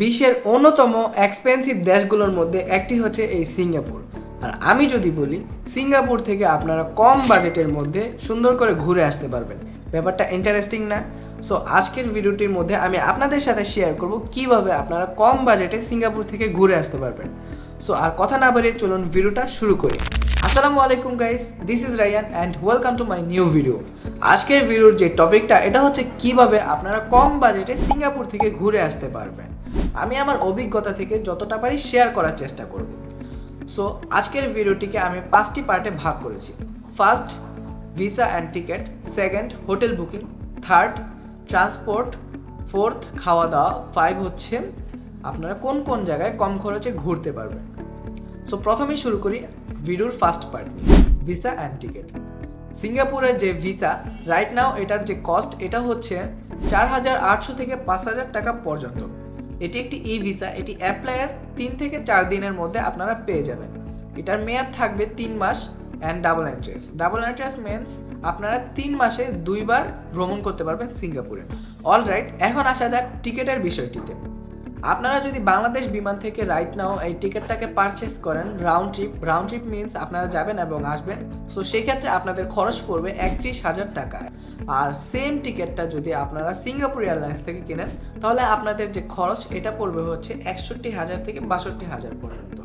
বিশ্বের অন্যতম এক্সপেন্সিভ দেশগুলোর মধ্যে একটি হচ্ছে এই সিঙ্গাপুর। আর আমি যদি বলি, সিঙ্গাপুর থেকে আপনারা কম বাজেটের মধ্যে সুন্দর করে ঘুরে আসতে পারবেন। ব্যাপারটা ইন্টারেস্টিং না। সো আজকের ভিডিওটির মধ্যে আমি আপনাদের সাথে শেয়ার করব কীভাবে আপনারা কম বাজেটে সিঙ্গাপুর থেকে ঘুরে আসতে পারবেন। সো আর কথা না বাড়িয়ে চলুন ভিডিওটা শুরু করি। আসসালামু আলাইকুম guys this is Rayan and welcome to my new video আজকের ভিডিওর যে টপিকটা এটা হচ্ছে কীভাবে আপনারা কম বাজেটে সিঙ্গাপুর থেকে ঘুরে আসতে পারবেন। আমি আমার অভিজ্ঞতা থেকে যতটা পারি শেয়ার করার চেষ্টা করব। সো আজকের ভিডিওটিকে আমি পাঁচটি পার্টে ভাগ করেছি। First visa and ticket second hotel booking third transport fourth খাওয়া দাওয়া ফাইভ হচ্ছে আপনারা কোন কোন জায়গায় কম খরচে ঘুরতে পারবেন। সো প্রথমেই শুরু করি। ভিডিওর first part, visa and ticket. সিঙ্গাপুরের যে ভিসা রাইট নাও এটার যে কস্ট এটা হচ্ছে চার হাজার আটশো থেকে পাঁচ হাজার টাকা পর্যন্ত। এটি একটি ই ভিসা এটি অ্যাপ্লাইয়ের তিন থেকে চার দিনের মধ্যে আপনারা পেয়ে যাবেন। এটার মেয়াদ থাকবে তিন মাস and double entrance double entrance means আপনারা তিন মাসে দুইবার ভ্রমণ করতে পারবেন সিঙ্গাপুরে। অল রাইট এখন আসা যাক টিকিটের বিষয়টিতে। আপনারা যদি বাংলাদেশ বিমান থেকে রাইট নাও এই টিকিটটাকে পারচেস করেন round trip round trip means আপনারা যাবেন এবং আসবেন। সো সেক্ষেত্রে আপনাদের খরচ পড়বে একত্রিশ হাজার টাকা আর সেম টিকিটটা যদি আপনারা সিঙ্গাপুর এয়ারলাইন্স থেকে কেনেন, তাহলে আপনাদের যে খরচ, এটা পড়বে হচ্ছে একষট্টি হাজার থেকে বাষট্টি হাজার পর্যন্ত।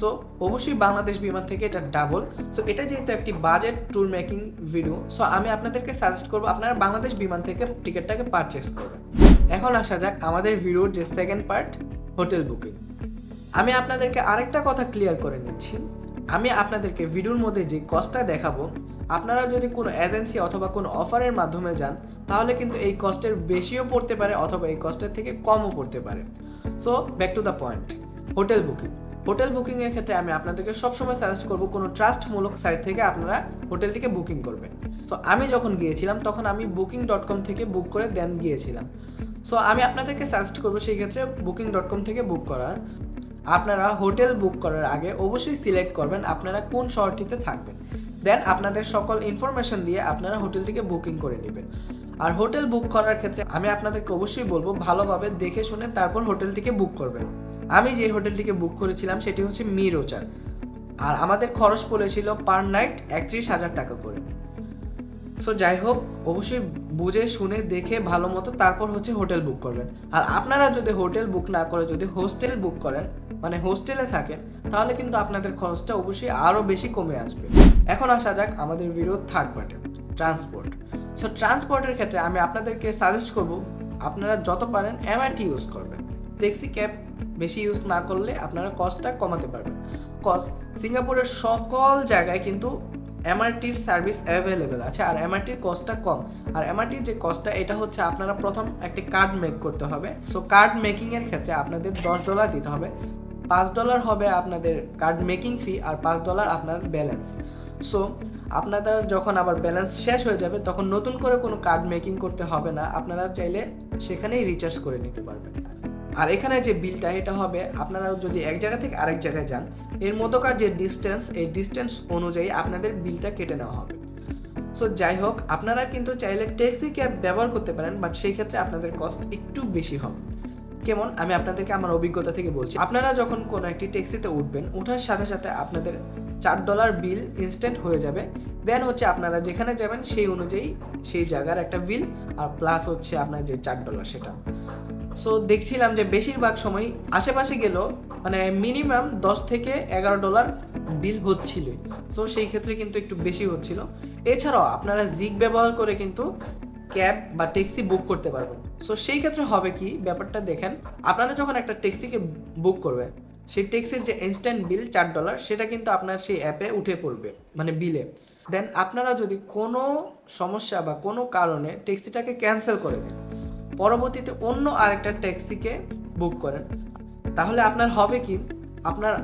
সো অবশ্যই বাংলাদেশ বিমান থেকে এটা ডাবল সো এটা যেহেতু একটি budget tour making video so আমি আপনাদেরকে সাজেস্ট করব আপনারা বাংলাদেশ বিমান থেকে টিকিটটাকে পারচেস করবেন। এখন আসা যাক আমাদের ভিডিওর যে সেকেন্ড পার্ট হোটেল বুকিং আমি আপনাদেরকে আরেকটা কথা ক্লিয়ার করে নিচ্ছি। আমি আপনাদেরকে ভিডিওর মধ্যে যে কস্টটা দেখাবো, আপনারা যদি কোনো এজেন্সি অথবা কোনো অফারের মাধ্যমে যান, তাহলে কিন্তু এই কস্টের বেশিও পড়তে পারে অথবা এই কস্টের থেকে কমও পড়তে পারে। So back to the point hotel booking hotel বুকিংয়ের ক্ষেত্রে আমি আপনাদেরকে সবসময় সাজেস্ট করব, কোনো ট্রাস্টমূলক সাইট থেকে আপনারা হোটেলটিকে বুকিং করবেন। সো আমি যখন গিয়েছিলাম, তখন আমি বুকিং ডট কম থেকে বুক করে দেন গিয়েছিলাম। সো আমি আপনাদেরকে সাজেস্ট করব সেই ক্ষেত্রে বুকিং ডট কম থেকে বুক করার। আপনারা হোটেল বুক করার আগে অবশ্যই সিলেক্ট করবেন আপনারা কোন শহরটিতে থাকবেন। দেন আপনাদের সকল ইনফরমেশন দিয়ে আপনারা হোটেলটিকে বুকিং করে নেবেন। আর হোটেল বুক করার ক্ষেত্রে আমি আপনাদেরকে অবশ্যই বলব, ভালোভাবে দেখে শুনে তারপর হোটেলটিকে বুক করবেন। আমি যে হোটেলটিকে বুক করেছিলাম সেটি হচ্ছে মিরোচার আর আমাদের খরচ পড়েছিল পার নাইট একত্রিশ হাজার টাকা করে। সো যাই হোক, অবশ্যই বুঝে, শুনে, দেখে, ভালো মতো তারপর হচ্ছে হোটেল বুক করবেন। আর আপনারা যদি হোটেল বুক না করে, যদি হোস্টেল বুক করেন মানে হোস্টেলে থাকেন, তাহলে কিন্তু আপনাদের খরচটা অবশ্যই আরও বেশি কমে আসবে। এখন আসা যাক আমাদের ভিডিও থার্ড পার্টে ট্রান্সপোর্ট সো ট্রান্সপোর্টের ক্ষেত্রে আমি আপনাদেরকে সাজেস্ট করব, আপনারা যত পারেন এমআরটি ইউজ করবেন। ট্যাক্সি ক্যাব বেশি ইউজ না করলে আপনারা কস্টটা কমাতে পারবেন। কজ সিঙ্গাপুরের সকল জায়গায় কিন্তু এমআরটির সার্ভিস অ্যাভেলেবেল আছে, আর এমআরটির কস্টটা কম। আর এমআরটির যে কস্টটা এটা হচ্ছে আপনারা প্রথম একটি কার্ড মেক করতে হবে। সো কার্ড মেকিংয়ের ক্ষেত্রে আপনাদের দশ ডলার দিতে হবে। পাঁচ ডলার হবে আপনাদের কার্ড মেকিং ফি আর পাঁচ ডলার আপনার ব্যালেন্স সো আপনাদের যখন আবার ব্যালেন্স শেষ হয়ে যাবে, তখন নতুন করে কোনো কার্ড মেকিং করতে হবে না। আপনারা চাইলে সেখানেই রিচার্জ করে নিতে পারবেন। আর এখানে যে বিলটা, এটা হবে আপনারা যদি এক জায়গা থেকে আরেক জায়গায় যান, এর মধ্যকার যে ডিস্টেন্স এই ডিস্টেন্স অনুযায়ী আপনাদের বিলটা কেটে নেওয়া হবে। সো যাই হোক, আপনারা কিন্তু চাইলে ট্যাক্সি ক্যাব ব্যবহার করতে পারেন বাট সেই ক্ষেত্রে আপনাদের কস্ট একটু বেশি হবে। কেমন? আমি আপনাদেরকে আমার অভিজ্ঞতা থেকে বলছি। আপনারা যখন কোনো একটি ট্যাক্সিতে উঠবেন ওঠার সাথে সাথে আপনাদের চার ডলার বিল ইনস্ট্যান্ট হয়ে যাবে। দেন হচ্ছে আপনারা যেখানে যাবেন সেই অনুযায়ী সেই জায়গার একটা বিল আর প্লাস হচ্ছে আপনার যে চার ডলার সেটা। সো দেখছিলাম যে বেশিরভাগ সময় আশেপাশে গেলেও মানে মিনিমাম দশ থেকে এগারো ডলার বিল হচ্ছিল। সো সেই ক্ষেত্রে কিন্তু একটু বেশি হচ্ছিল। এছাড়াও আপনারা জিগ ব্যবহার করে কিন্তু ক্যাব বা ট্যাক্সি বুক করতে পারবেন। সো সেই ক্ষেত্রে হবে কি, ব্যাপারটা দেখেন, আপনারা যখন একটা ট্যাক্সিকে বুক করবেন সেই ট্যাক্সির যে ইনস্ট্যান্ট বিল চার ডলার সেটা কিন্তু আপনার সেই অ্যাপে উঠে পড়বে মানে বিলে দেন আপনারা যদি কোনো সমস্যা বা কোনো কারণে ট্যাক্সিটাকে ক্যান্সেল করে দেন, পরবর্তীতে অন্য আরেকটা ট্যাক্সিকে বুক করেন, তাহলে আপনার হবে কি? আপনার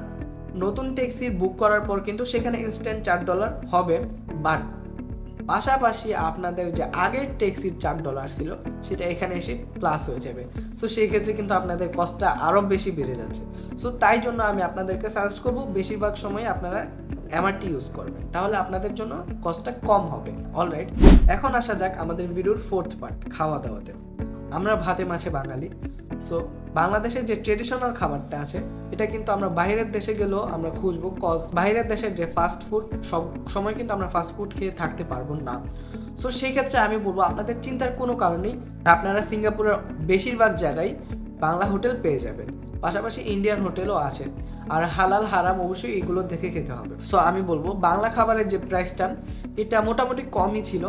নতুন ট্যাক্সি বুক করার পর কিন্তু সেখানে ইনস্ট্যান্ট চার ডলার হবে বাট পাশাপাশি আপনাদের যে আগের ট্যাক্সির চার ডলার ছিল, সেটা এখানে এসে প্লাস হয়ে যাবে। সো সেই ক্ষেত্রে কিন্তু আপনাদের কস্টটা আরও বেশি বেড়ে যাচ্ছে। সো তাই জন্য আমি আপনাদেরকে সাজেস্ট করব, বেশিরভাগ সময় আপনারা এমআরটি ইউজ করবেন। তাহলে আপনাদের জন্য কস্টটা কম হবে। অলরাইট এখন আসা যাক আমাদের ভিডিওর ফোর্থ পার্ট খাওয়া দাওয়াতে আমরা ভাতে মাছে বাঙালি। সো বাংলাদেশের যে ট্রেডিশনাল খাবারটা আছে, এটা কিন্তু আমরা বাইরের দেশে গেলেও আমরা খুঁজবো কজ বাইরের দেশের যে ফাস্ট ফুড সব সময় কিন্তু আমরা ফাস্ট ফুড খেয়ে থাকতে পারব না। সো সেই ক্ষেত্রে আমি বলব, আপনাদের চিন্তার কোনো কারণেই আপনারা সিঙ্গাপুরের বেশিরভাগ জায়গায় বাংলা হোটেল পেয়ে যাবেন, পাশাপাশি ইন্ডিয়ান হোটেলও আছে, আর হালাল, হারাম অবশ্যই এগুলো দেখে খেতে হবে। সো আমি বলব, বাংলা খাবারের যে প্রাইসটা এটা মোটামুটি কমই ছিল,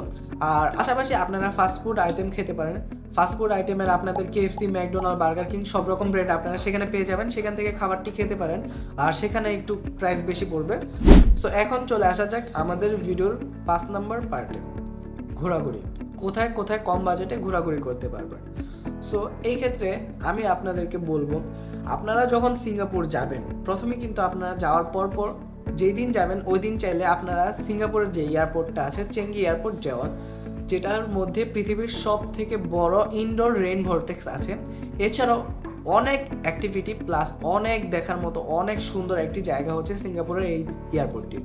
আর আশেপাশে আপনারা ফাস্টফুড আইটেম খেতে পারেন ফাস্টফুড আইটেমের আপনাদের কেএফসি ম্যাকডোনাল্ড বার্গার কিং সব রকম ব্রেড আপনারা সেখানে পেয়ে যাবেন। সেখান থেকে খাবারটি খেতে পারেন। আর সেখানে একটু প্রাইস বেশি পড়বে। সো এখন চলে আসা যাক আমাদের ভিডিওর পাঁচ নাম্বার পার্টে ঘোরাঘুরি। কোথায় কোথায় কম বাজেটে ঘোরাঘুরি করতে পারবেন? সো এই ক্ষেত্রে আমি আপনাদেরকে বলব, আপনারা যখন সিঙ্গাপুর যাবেন, প্রথমে কিন্তু আপনারা যাওয়ার পর পর যেই দিন যাবেন, ওই দিন চাইলে আপনারা সিঙ্গাপুরের যে এয়ারপোর্টটা আছে চেঙ্গি এয়ারপোর্ট যাওয়ার যেটার মধ্যে পৃথিবীর সব থেকে বড় ইনডোর রেইন ভর্টেক্স আছে। এছাড়াও অনেক অ্যাক্টিভিটি প্লাস অনেক দেখার মতো অনেক সুন্দর একটি জায়গা হচ্ছে সিঙ্গাপুরের এই এয়ারপোর্টটি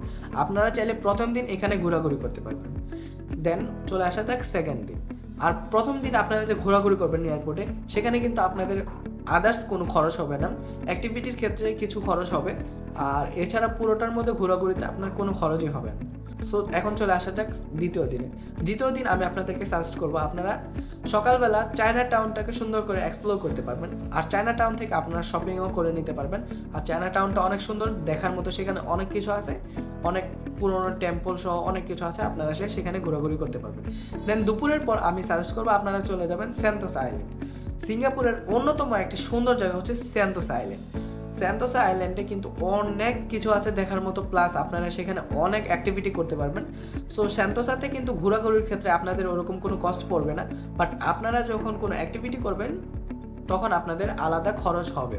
আপনারা চাইলে প্রথম দিন এখানে ঘোরাঘুরি করতে পারবেন। দেন চলে আসা যাক সেকেন্ড দিন। আর প্রথম দিন আপনারা যে ঘোরাঘুরি করবেন এয়ারপোর্টে সেখানে কিন্তু আপনাদের আদার্স কোনো খরচ হবে না। অ্যাক্টিভিটির ক্ষেত্রে কিছু খরচ হবে। আর এছাড়া পুরোটার মধ্যে ঘোরাঘুরিতে আপনার কোনো খরচই হবে না। সো এখন চলে আসা যাক দ্বিতীয় দিনে। দ্বিতীয় দিন আমি আপনাদেরকে সাজেস্ট করব, আপনারা সকালবেলা চায়না টাউনটাকে সুন্দর করে এক্সপ্লোর করতে পারবেন। আর চায়না টাউন থেকে আপনারা শপিংও করে নিতে পারবেন। আর চায়না টাউনটা অনেক সুন্দর, দেখার মতো সেখানে অনেক কিছু আছে। অনেক পুরোনো টেম্পল সহ অনেক কিছু আছে, আপনারা সে সেখানে ঘোরাঘুরি করতে পারবেন। দেন দুপুরের পর আমি সাজেস্ট করব, আপনারা চলে যাবেন স্যান্তোস আইল্যান্ড সিঙ্গাপুরের অন্যতম একটি সুন্দর জায়গা হচ্ছে স্যান্তোস আইল্যান্ড স্যান্তোসা আইল্যান্ডে কিন্তু অনেক কিছু আছে দেখার মতো প্লাস আপনারা সেখানে অনেক অ্যাক্টিভিটি করতে পারবেন। সো স্যান্তোসাতে কিন্তু ঘোরাঘুরির ক্ষেত্রে আপনাদের ওরকম কোনো কষ্ট পড়বে না বাট আপনারা যখন কোনো অ্যাক্টিভিটি করবেন, তখন আপনাদের আলাদা খরচ হবে।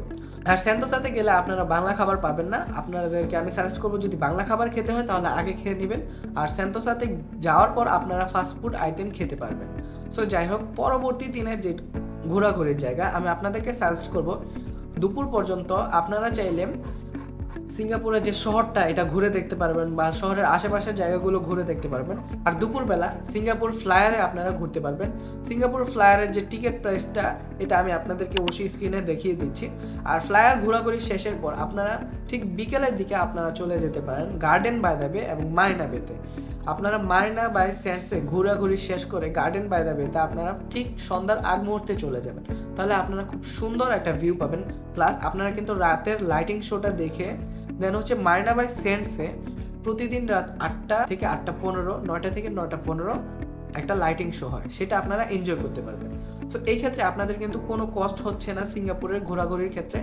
আর স্যান্তোসাতে গেলে আপনারা বাংলা খাবার পাবেন না, আপনাদেরকে আমি সাজেস্ট করব যদি বাংলা খাবার খেতে হয়, তাহলে আগে খেয়ে নেবেন। আর স্যান্তোসাতে যাওয়ার পর আপনারা ফাস্টফুড আইটেম খেতে পারবেন। সো যাই হোক, পরবর্তী দিনের যে ঘোরাঘুরির জায়গা, আমি আপনাদেরকে সাজেস্ট করব দুপুর পর্যন্ত আপনারা চাইলে সিঙ্গাপুরের যে শহরটা, এটা ঘুরে দেখতে পারবেন বা শহরের আশেপাশের জায়গাগুলো ঘুরে দেখতে পারবেন। আর দুপুরবেলা সিঙ্গাপুর ফ্লায়ারে আপনারা ঘুরতে পারবেন। সিঙ্গাপুর ফ্লায়ারের যে টিকিট প্রাইসটা, এটা আমি আপনাদেরকে অবশ্যই স্ক্রিনে দেখিয়ে দিচ্ছি। আর ফ্লায়ার ঘোরাঘুরি শেষের পর আপনারা ঠিক বিকেলের দিকে আপনারা চলে যেতে পারেন গার্ডেন বাই দ্য বে এবং মারিনা বেতে। আপনারা মারিনা বাই স্যান্ডসে ঘোরাঘুরি শেষ করে গার্ডেন বাই দ্য বেতে আপনারা ঠিক সন্ধ্যার আগ মুহূর্তে চলে যাবেন। তাহলে আপনারা খুব সুন্দর একটা ভিউ পাবেন। প্লাস আপনারা কিন্তু রাতের লাইটিং শোটা দেখে দেন হচ্ছে মারিনা বাই সেন্টসে প্রতিদিন রাত আটটা থেকে আটটা পনেরো, নয়টা থেকে নয়টা পনেরো একটা লাইটিং শো হয়। সেটা আপনারা এনজয় করতে পারবেন। তো এই ক্ষেত্রে আপনাদের কিন্তু কোনো কষ্ট হচ্ছে না সিঙ্গাপুরের ঘোরাঘুরির ক্ষেত্রে।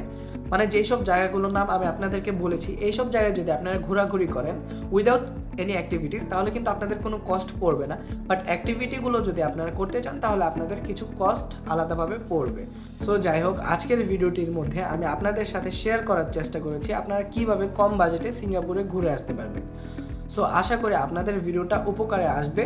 মানে যেই সব জায়গাগুলোর নাম আমি আপনাদেরকে বলেছি এই সব জায়গায় যদি আপনারা ঘোরাঘুরি করেন উইদাউট এনি অ্যাক্টিভিটিস তাহলে কিন্তু আপনাদের কোনো কস্ট পড়বে না। বাট অ্যাক্টিভিটিগুলো যদি আপনারা করতে চান, তাহলে আপনাদের কিছু কস্ট আলাদাভাবে পড়বে। সো যাই হোক, আজকের ভিডিওটির মধ্যে আমি আপনাদের সাথে শেয়ার করার চেষ্টা করেছি, আপনারা কীভাবে কম বাজেটে সিঙ্গাপুরে ঘুরে আসতে পারবেন। সো আশা করি আপনাদের ভিডিওটা উপকারে আসবে।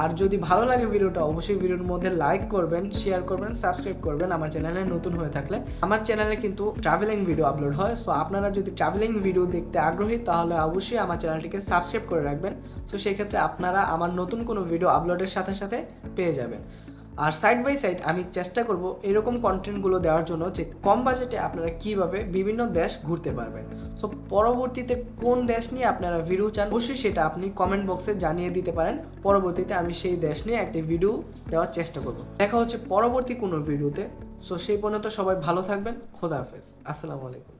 আর যদি ভালো লাগে ভিডিওটা, অবশ্যই ভিডিওর মধ্যে লাইক করবেন শেয়ার করবেন সাবস্ক্রাইব করবেন আমার চ্যানেলে নতুন হয়ে থাকলে। আমার চ্যানেলে কিন্তু ট্রাভেলিং ভিডিও আপলোড হয়। সো আপনারা যদি ট্রাভেলিং ভিডিও দেখতে আগ্রহী, তাহলে অবশ্যই আমার চ্যানেলটিকে সাবস্ক্রাইব করে রাখবেন। সো সেই ক্ষেত্রে আপনারা আমার নতুন কোনো ভিডিও আপলোডের সাথে সাথে পেয়ে যাবেন। আর সাইড বাই সাইড আমি চেষ্টা করব এরকম কন্টেন্টগুলো দেওয়ার জন্য যে কম বাজেটে আপনারা কীভাবে বিভিন্ন দেশ ঘুরতে পারবেন। সো পরবর্তীতে কোন দেশ নিয়ে আপনারা ভিডিও চান, অবশ্যই সেটা আপনি কমেন্ট বক্সে জানিয়ে দিতে পারেন। পরবর্তীতে আমি সেই দেশ নিয়ে একটি ভিডিও দেওয়ার চেষ্টা করব। দেখা হচ্ছে পরবর্তী কোনো ভিডিওতে সো সেই পর্যন্ত সবাই ভালো থাকবেন। খোদা হাফেজ। আসসালামু আলাইকুম।